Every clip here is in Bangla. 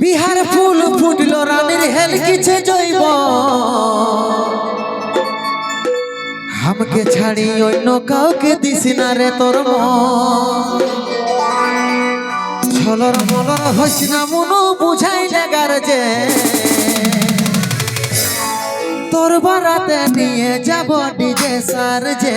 বিহার ফুল ফুটল, রানীর হেল কিছু জৈব। আমাকে ছাড়ি অন্য কাউকে দিস না রে তোর। ছলর মলর হইস না মনু, বুঝাই জাগার যে। তোর বারাতে নিয়ে যাব ডিজে সার যে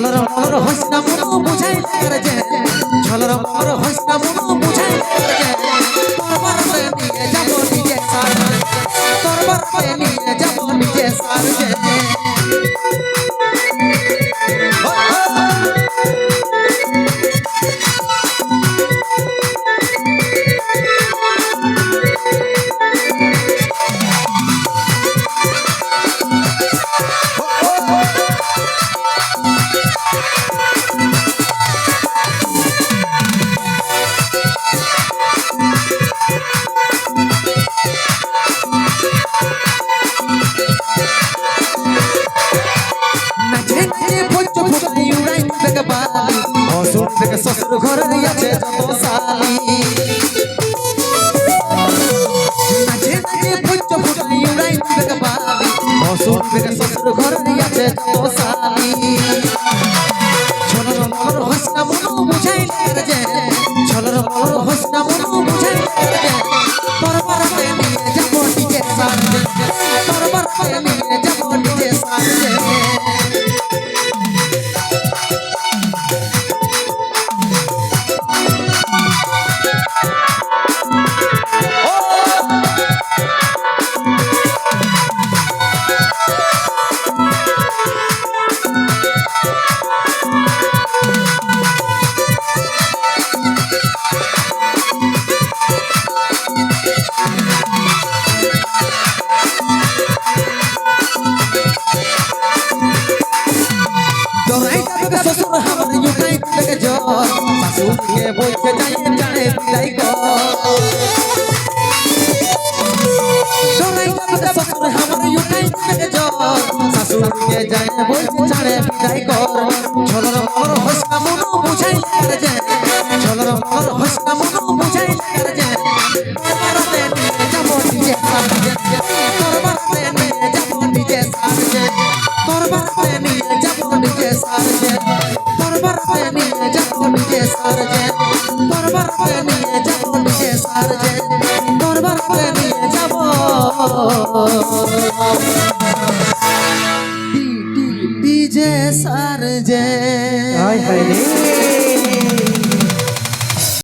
ছলর মলর হইসা মন বুঝাই লাগার যে। ছলর মলর হইসা মন বুঝাই লাগার যে। তোর বারাতে নিয়ে যাব নিজে। সার তোর বারাতে নিয়ে থেকে শ্বশুর ঘরে আছে যত সালি নাচে নাচে ভোজ ফুটাই উড়াই থেকে বালি অসুর থেকে শ্বশুর ঘরে আছে যত শ্বশুর আমার ইউটাই থেকে জ্বর শাশুড়িকে বলতে যাই জানে বিদায় কর। শাশুড়িকে বলতে বিদায় কর। মন বুঝাই যে। মন বুঝাই যে। যাব নিজে সাজে যাব নিজে সাজে নিয়ে যাব সাজে তোর বারাতে নিয়ে যাব নিজে সাজে তোর বারাতে নিয়ে যাব নিজে সাজে তোর বারাতে নিয়ে যাব ডিজে সারজে হায় হায় রে।